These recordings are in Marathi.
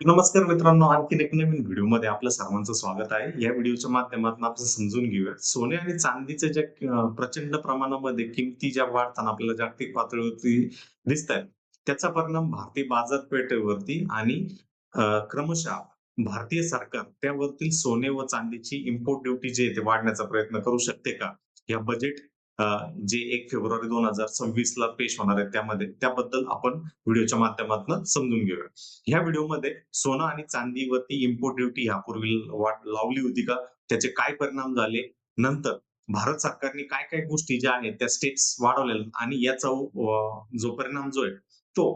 नमस्कार मित्रांनो आणखीन एक नवीन व्हिडिओमध्ये आपलं सर्वांचं स्वागत आहे. या व्हिडिओच्या माध्यमातून आपण समजून घेऊया. सोने आणि चांदीच्या ज्या प्रचंड प्रमाणामध्ये किमती ज्या वाढताना आपल्याला जागतिक पातळीवरती दिसत आहेत त्याचा परिणाम भारतीय बाजारपेठेवरती आणि क्रमशः भारतीय सरकार त्यावरती सोने व चांदीची इम्पोर्ट ड्युटी जे आहे ते वाढण्याचा प्रयत्न करू शकते का? या बजेट जे एक फेब्रुवारी दोन हजार सव्वीस ला पेश होणार आहे त्यामध्ये त्याबद्दल आपण व्हिडिओच्या माध्यमातून समजून घेऊया. ह्या व्हिडिओमध्ये सोनं आणि चांदीवरती इम्पोर्ट ड्युटी ह्यापूर्वी वाट लावली होती का? त्याचे काय परिणाम झाले? नंतर भारत सरकारने काय काय गोष्टी ज्या आहेत त्या स्टेप्स वाढवलेल्या आणि याचा जो परिणाम जो आहे तो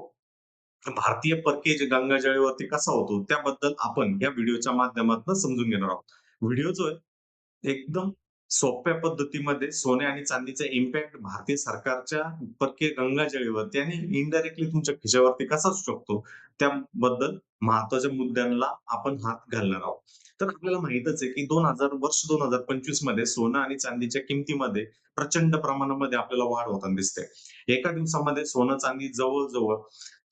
भारतीय परकीय जे गंगाजळीवरती कसा होतो त्याबद्दल आपण या व्हिडिओच्या माध्यमातून समजून घेणार आहोत. व्हिडिओ जो आहे एकदम सोप्या पद्धतीमध्ये सोने आणि चांदीचा इम्पॅक्ट भारतीय सरकारच्या परकीय गंगाजळीवरती आणि इनडायरेक्टली तुमच्या खिशावरती कसा असू शकतो? त्याबद्दल महत्त्वाच्या मुद्द्यांना आपण हात घालणार आहोत. तर आपल्याला माहितच आहे की दोन हजार वर्ष दोन हजार पंचवीसमध्ये सोनं आणि चांदीच्या किमतीमध्ये प्रचंड प्रमाणामध्ये आपल्याला वाढ होताना दिसते. एका दिवसामध्ये सोनं चांदी जवळजवळ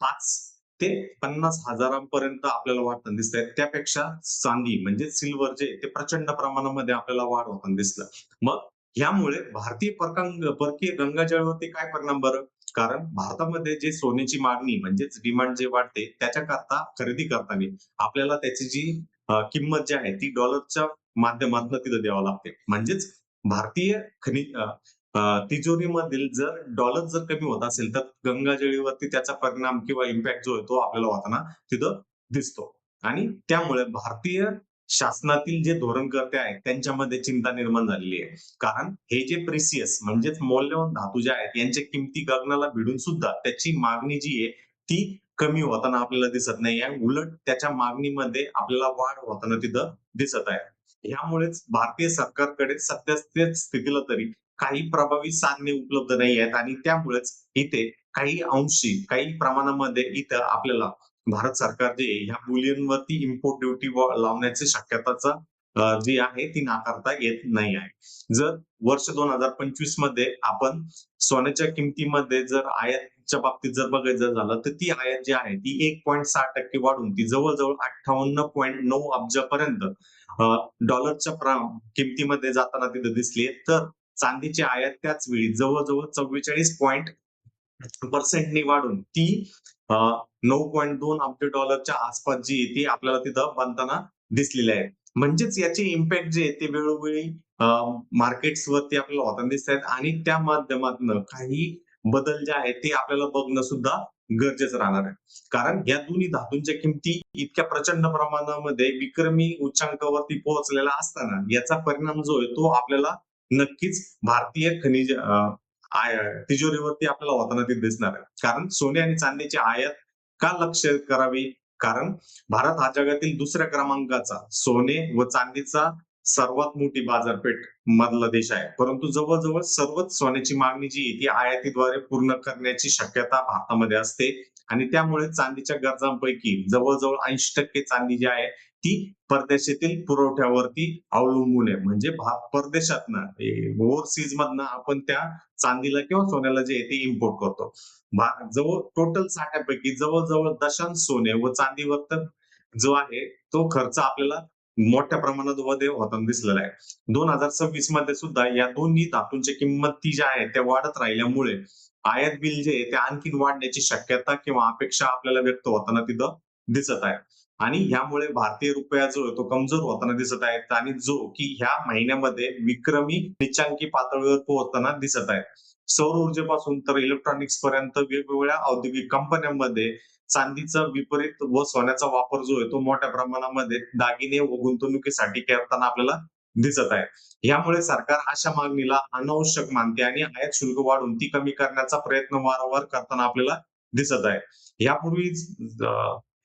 पाच ते पन्नास हजारांपर्यंत आपल्याला वाढताना दिसत आहेत त्यापेक्षा चांदी म्हणजे सिल्वर जे ते प्रचंड प्रमाणामध्ये आपल्याला वाढ होताना दिसलं. मग ह्यामुळे भारतीय परकांग परकीय गंगाजळवरती काय परिणाम बरं? कारण भारतामध्ये जे सोन्याची मागणी म्हणजेच डिमांड जे वाढते त्याच्याकरता खरेदी करताना आपल्याला त्याची जी किंमत जी आहे ती डॉलरच्या माध्यमातून तिथं द्यावं लागते. म्हणजेच भारतीय खनिज तिजोरीमधील जर डॉलर जर कमी होत असेल तर गंगाजळीवरती त्याचा परिणाम किंवा इम्पॅक्ट जो आहे तो आपल्याला होताना तिथं दिसतो. आणि त्यामुळे भारतीय शासनातील जे धोरणकर्ते आहेत त्यांच्यामध्ये चिंता निर्माण झालेली आहे. कारण हे जे प्रिसियस म्हणजेच मौल्यवान धातू जे आहेत यांच्या किमती गगनाला भिडून सुद्धा त्याची मागणी जी आहे ती कमी होताना आपल्याला दिसत नाही आहे. उलट त्याच्या मागणीमध्ये आपल्याला वाढ होताना तिथं दिसत आहे. ह्यामुळेच भारतीय सरकारकडे सध्या स्थितीला तरी काही प्रभावी साधने उपलब्ध नाही आहेत आणि त्यामुळेच इथे काही अंशी काही प्रमाणामध्ये इथं आपल्याला भारत सरकार जे ह्या मुलींवरती इम्पोर्ट ड्युटी लावण्याची शक्यताचा जी आहे ती नाकारता येत नाही आहे. जर वर्ष दोन हजार पंचवीसमध्ये आपण सोन्याच्या किमतीमध्ये जर आयातच्या बाबतीत जर बघायचं झालं तर ती आयात जी आहे ती एक पॉईंट सहा टक्के वाढून ती जवळजवळ अठ्ठावन्न पॉईंट नऊ अब्जापर्यंत डॉलरच्या किमतीमध्ये जाताना तिथे दिसली तर चांदीची आयात त्याच वेळी जवळजवळ चव्वेचाळीस पॉईंट पर्सेंटनी वाढून ती नऊ पॉईंट दोन अब्ज डॉलरच्या आसपास जी आहे ती आपल्याला तिथं बनताना दिसलेली आहे. म्हणजेच याचे इम्पॅक्ट जे आहे ते वेळोवेळी मार्केट वरती आपल्याला होताना दिसत आहेत आणि त्या माध्यमातून काही बदल जे आहेत ते आपल्याला बघणं सुद्धा गरजेचं राहणार आहे. कारण या दोन्ही धातूंच्या किमती इतक्या प्रचंड प्रमाणामध्ये विक्रमी उच्चांकावरती पोहोचलेला असताना याचा परिणाम जो आहे तो आपल्याला नक्कीच भारतीय खनिज तिजोरीवरती आपल्याला होताना ते दिसणार आहे. कारण सोने आणि चांदीची आयात का लक्ष करावी? कारण भारत हा जगातील दुसऱ्या क्रमांकाचा सोने व चांदीचा सर्वात मोठी बाजारपेठ मधला देश आहे. परंतु जवळजवळ सर्वच सोन्याची मागणी जी आहे ती आयातीद्वारे पूर्ण करण्याची शक्यता भारतामध्ये असते. आणि त्यामुळे चांदीच्या गरजांपैकी जवळजवळ ऐंशी टक्के चांदी जी आहे ती परदेशातील पुरवठ्यावरती अवलंबून आहे. म्हणजे परदेशातनं ओव्हरसीज मधनं आपण त्या चांदीला किंवा सोन्याला जे आहे ते इम्पोर्ट करतो. जवळ टोटल साठ्यापैकी जवळजवळ दशांश सोने व चांदीवर तर जो आहे तो खर्च आपल्याला मोठ्या प्रमाणात मध्ये होताना दिसलेला आहे. दोन हजार सव्वीसमध्ये सुद्धा या दोन्ही धातूंची किंमत ती ज्या आहेत त्या वाढत राहिल्यामुळे आयात बिल जे आहे ते आणखीन वाढण्याची शक्यता किंवा अपेक्षा आपल्याला व्यक्त होताना तिथं दिसत आहे. आणि ह्यामुळे भारतीय रुपया जो आहे तो कमजोर होताना दिसत आहे आणि जो की ह्या महिन्यामध्ये विक्रमी निचांकी पातळीवर पोहोचताना दिसत आहे सौर ऊर्जेपासून तर इलेक्ट्रॉनिक्स पर्यंत वेगवेगळ्या औद्योगिक कंपन्यांमध्ये चांदीचा विपरीत व सोन्याचा वापर जो आहे तो मोठ्या प्रमाणामध्ये दागिने व गुंतवणुकीसाठी करताना आपल्याला दिसत आहे यामुळे सरकार अशा मागणीला अनावश्यक मानते आणि आयात शुल्क वाढून ती कमी करण्याचा प्रयत्न वारंवार करताना आपल्याला दिसत आहे. यापूर्वी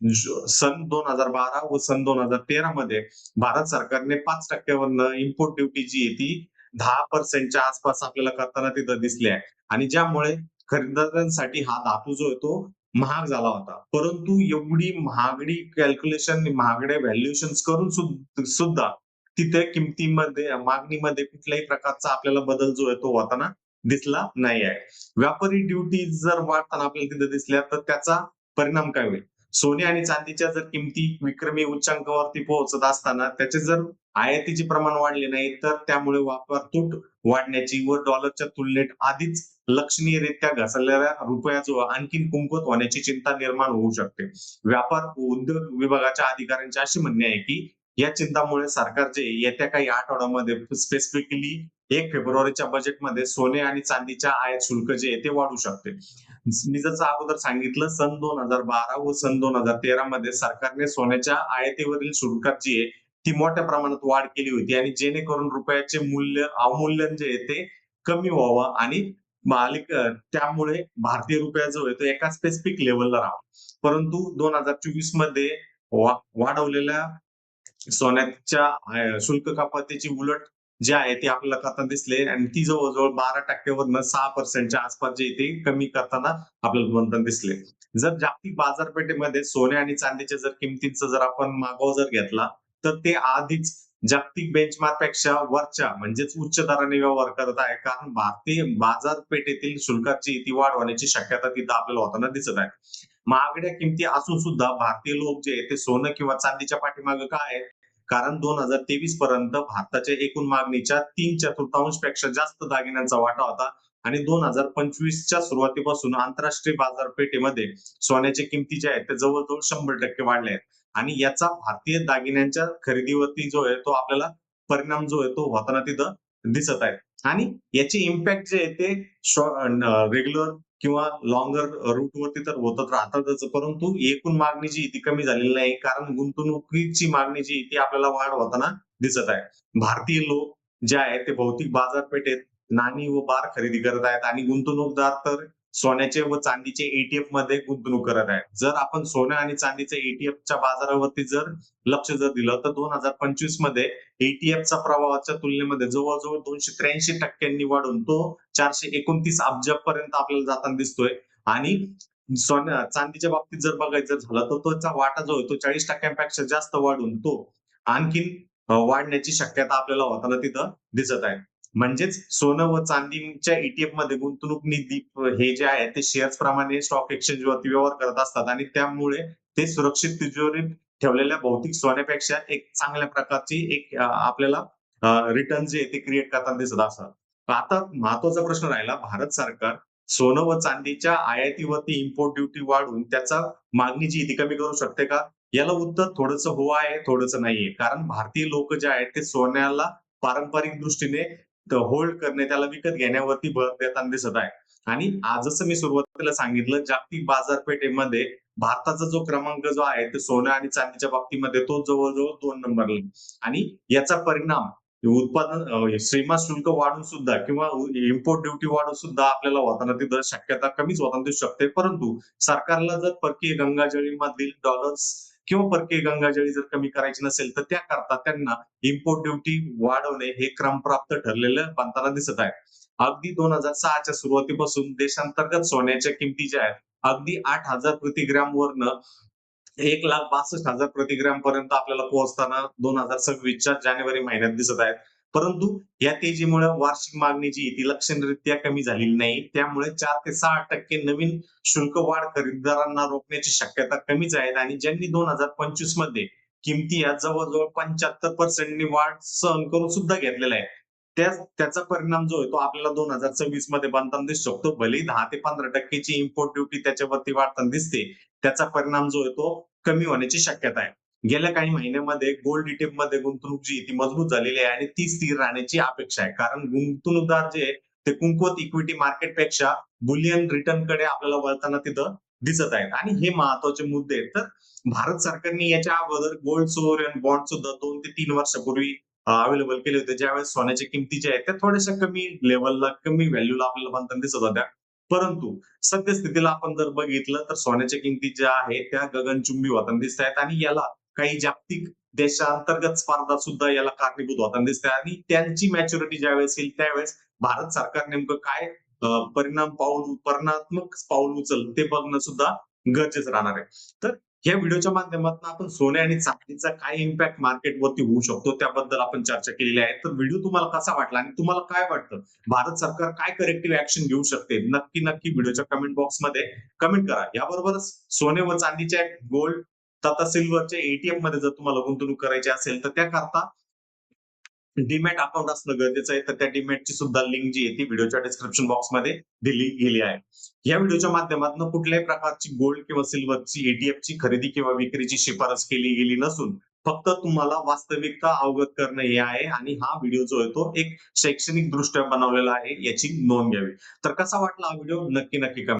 सन दोन हजार बारा व सन दोन हजार तेरा मध्ये भारत सरकारने पाच टक्क्यावरनं इम्पोर्ट ड्युटी जी आहे ती दहा पर्सेंटच्या आसपास आपल्याला करताना तिथं दिसली आहे. आणि ज्यामुळे खरेदीदारांसाठी हा धातू जो आहे तो महाग झाला होता. परंतु एवढी महागडी कॅल्क्युलेशन महागडे व्हॅल्युएशन करून सुद्धा तिथे किमतीमध्ये मागणीमध्ये कुठल्याही प्रकारचा आपल्याला बदल जो आहे तो होताना दिसला नाही आहे. व्यापारी ड्युटी जर वाढताना आपल्याला तिथे दिसल्या तर त्याचा परिणाम काय होईल? सोने आणि चांदीच्या जर किमती विक्रमी उच्चांकावरती पोहोचत असताना त्याचे जर आयातीचे प्रमाण वाढले नाही तर त्यामुळे व्यापार तूट वाढण्याची व डॉलरच्या तुलनेत आधीच लक्षणीयरित्या घसरलेल्या रुपयाचं आणखी कुंकवत होण्याची चिंता निर्माण होऊ शकते. व्यापार उद्योग विभागाच्या अधिकाऱ्यांचे असे म्हणणे आहे की या चिंतामुळे सरकारचे येत्या काही आठवड्यामध्ये स्पेसिफिकली एक फेब्रुवारीच्या बजेटमध्ये सोने आणि चांदीच्या आयात शुल्क जे आहे ते वाढू शकते. मी जसं अगोदर सांगितलं सन दोन हजार बारा व सन दोन हजार तेरा मध्ये सरकारने सोन्याच्या आयातीवरील शुल्कात जी आहे ती मोठ्या प्रमाणात वाढ केली होती. आणि जेणेकरून रुपयाचे मूल्य अवमूल्यन जे आहे ते कमी व्हावं आणि मालिक त्यामुळे भारतीय रुपया जो आहे तो एका स्पेसिफिक लेवलला राहावा. परंतु दोन हजार चोवीसमध्ये वाढवलेल्या सोन्याच्या शुल्क कपातीची उलट जे आहे ते आपल्याला करताना दिसले. आणि ती जवळजवळ बारा टक्क्यावरनं सहा पर्सेंटच्या आसपास जे इथे कमी करताना आपल्याला बनताना दिसले. जर जागतिक बाजारपेठेमध्ये सोने आणि चांदीच्या जर किमतींचा जर आपण मागोवा जर घेतला तर ते आधीच जागतिक बेंचमार्कपेक्षा वरच्या म्हणजेच उच्च दराने व्यवहार करत आहे. कारण भारतीय बाजारपेठेतील शुल्काची ती वाढ होण्याची शक्यता तिथं आपल्याला होताना दिसत आहे. महागड्या किमती असून सुद्धा भारतीय लोक जे आहे ते सोनं किंवा चांदीच्या पाठीमागे काय आहे कारण दोन हजार तेवीस पर्यंत भारताच्या एकूण मागणीच्या तीन चतुर्थांशपेक्षा जास्त दागिन्यांचा वाटा होता. आणि दोन हजार पंचवीसच्या सुरुवातीपासून आंतरराष्ट्रीय बाजारपेठेमध्ये सोन्याच्या किमती ज्या आहेत त्या जवळजवळ शंभर टक्के वाढल्या आहेत. आणि याचा भारतीय दागिन्यांच्या खरेदीवरती जो आहे तो आपल्याला परिणाम जो आहे तो होताना तिथं दिसत आहे. आणि याचे इम्पॅक्ट जे आहे ते रेग्युलर किंवा लॉंगर रूटवरती तर होतच राहतातच. परंतु एकूण मागणी जी ती कमी झालेली नाही कारण गुंतवणुकीची मागणी जी ती आपल्याला वाढ होताना दिसत आहे. भारतीय लोक जे आहेत ते भौतिक बाजारपेठेत नाणी व बार खरेदी करत आहेत आणि गुंतवणूकदार तर सोन्याचे व चांदीचे एटीएफमध्ये गुंतवणूक करत आहेत जर आपण सोनं आणि चांदीचे एटीएफच्या बाजारावरती जर लक्ष जर दिलं तर दोन हजार पंचवीसमध्ये एटीएफचा प्रभावाच्या तुलनेमध्ये जवळजवळ दोनशे त्र्याऐंशी टक्क्यांनी वाढून तो चारशे एकोणतीस अब्जपर्यंत आपल्याला जाताना दिसतोय. आणि सोन्या चांदीच्या बाबतीत जर बघायचं झालं तर त्याचा वाटा जो आहे तो चाळीस टक्क्यांपेक्षा जास्त वाढून तो आणखीन वाढण्याची शक्यता आपल्याला होताना तिथं दिसत आहे. म्हणजेच सोनं व चांदीच्या ईटीएफमध्ये गुंतवणूक निधी हे जे आहे ते शेअर्स प्रमाणे स्टॉक एक्सचेंज वरती व्यवहार करत असतात आणि त्यामुळे ते सुरक्षित तिजोरीत ठेवलेल्या भौतिक सोन्यापेक्षा एक चांगल्या प्रकारची एक आपल्याला रिटर्न जे आहे ते क्रिएट करताना दिसत असतात. आता महत्त्वाचा प्रश्न राहिला भारत सरकार सोनं व चांदीच्या आयातीवरती इम्पोर्ट ड्युटी वाढवून त्याचा मागणी जी ती कमी करू शकते का? याला उत्तर थोडंसं हो आहे थोडंसं नाहीये. कारण भारतीय लोक जे आहेत ते सोन्याला पारंपरिक दृष्टीने होल्ड करणे त्याला विकत घेण्यावरती भर देताना दिसत आहे. आणि आजच मी सुरुवातीला सांगितलं जागतिक बाजारपेठेमध्ये भारताचा जो क्रमांक जो आहे ते सोनं आणि चांदीच्या बाबतीमध्ये तो जवळजवळ दोन नंबरला आणि याचा परिणाम उत्पादन श्रीमा सीमा शुल्क वाढून सुद्धा किंवा इम्पोर्ट ड्युटी वाढून सुद्धा आपल्याला होताना तिथं शक्यता कमीच होताना दिसू शकते. परंतु सरकारला जर परकीय गंगाजळीमधील डॉलर्स किंवा परकीय गंगाजळी जर कमी करायची नसेल तर त्याकरता त्यांना इम्पोर्ट ड्युटी वाढवणे हे क्रमप्राप्त ठरलेलं बनताना दिसत आहे. अगदी दोन हजार सहाच्या सुरुवातीपासून देशांतर्गत सोन्याच्या किमती ज्या आहेत अगदी आठ हजार प्रतिग्राम वरनं एक लाख बासष्ट हजार प्रतिग्राम पर्यंत आपल्याला पोहोचताना दोन हजार सव्वीसच्या जानेवारी महिन्यात दिसत आहेत. परंतु या तेजीमुळे वार्षिक मागणी जी ती लक्षणीयरित्या कमी झालेली नाही. त्यामुळे चार ते सहा टक्के नवीन शुल्क वाढ खरेदीदारांना रोखण्याची शक्यता कमीच आहे आणि ज्यांनी दोन हजार पंचवीसमध्ये किमती या जवळजवळ पंच्याहत्तर पर्सेंटनी वाढ सहन करून सुद्धा घेतलेला आहे त्या त्याचा परिणाम जो आहे तो आपल्याला दोन हजार सव्वीसमध्ये बनताना दिसू शकतो. भले दहा ते पंधरा टक्केची इम्पोर्ट ड्युटी त्याच्यावरती वाढताना दिसते. त्याचा परिणाम जो आहे तो कमी होण्याची शक्यता आहे. गेल्या काही महिन्यामध्ये गोल्ड इटेपमध्ये गुंतवणूक जी ती मजबूत झालेली आहे आणि ती स्थिर राहण्याची अपेक्षा आहे. कारण गुंतवणूकदार जे ते कुंकवत इक्विटी मार्केटपेक्षा बुलियन रिटर्नकडे आपल्याला वळताना तिथं दिसत आहेत. आणि हे महत्त्वाचे मुद्दे आहेत. तर भारत सरकारने याच्या अगोदर गोल्ड सोवरेन बॉन्ड सुद्धा दोन ते तीन वर्षापूर्वी अवेलेबल केले होते. ज्यावेळेस सोन्याच्या किमती ज्या आहेत त्या थोड्याशा कमी लेवलला कमी व्हॅल्यूला आपल्याला बनताना दिसत होत्या. परंतु सद्यस्थितीला आपण जर बघितलं तर सोन्याच्या किमती ज्या आहेत त्या गगनचुंबी होताना दिसत आहेत. आणि याला काही जागतिक देशांतर्गत स्पर्धा सुद्धा याला कारणीभूत होताना दिसते आणि त्यांची मॅच्युरिटी ज्यावेळेस येईल त्यावेळेस भारत सरकार नेमकं काय परिणाम पाऊल परिणात्मक पाऊल उचल ते बघणं सुद्धा गरजेचं राहणार आहे. तर या व्हिडिओच्या माध्यमातून आपण सोने आणि चांदीचा काय इम्पॅक्ट मार्केटवरती होऊ शकतो त्याबद्दल आपण चर्चा केलेली आहे. तर व्हिडिओ तुम्हाला कसा वाटला आणि तुम्हाला काय वाटतं? भारत सरकार काय करेक्टिव्ह ऍक्शन घेऊ शकते? नक्की नक्की व्हिडिओच्या कमेंट बॉक्समध्ये कमेंट करा. याबरोबरच सोने व चांदीच्या गोल्ड टाटा सिल्वरच्या एटीएममध्ये जर तुम्हाला गुंतवणूक करायची असेल तर त्याकरता डीमॅट अकाउंट असणं गरजेचं आहे. तर त्या डीमॅटची सुद्धा लिंक जी आहे ती व्हिडिओच्या डिस्क्रिप्शन बॉक्समध्ये दिली गेली आहे. या व्हिडिओच्या माध्यमातून कुठल्याही प्रकारची गोल्ड किंवा सिल्वरची एटीएफची खरेदी किंवा विक्रीची शिफारस केली गेली नसून फक्त तुम्हाला वास्तविकता अवगत करणं हे आहे आणि हा व्हिडिओ जो आहे तो एक शैक्षणिक दृष्ट्या बनवलेला आहे याची नोंद घ्यावी. तर कसा वाटला हा व्हिडिओ? नक्की नक्की कमेंट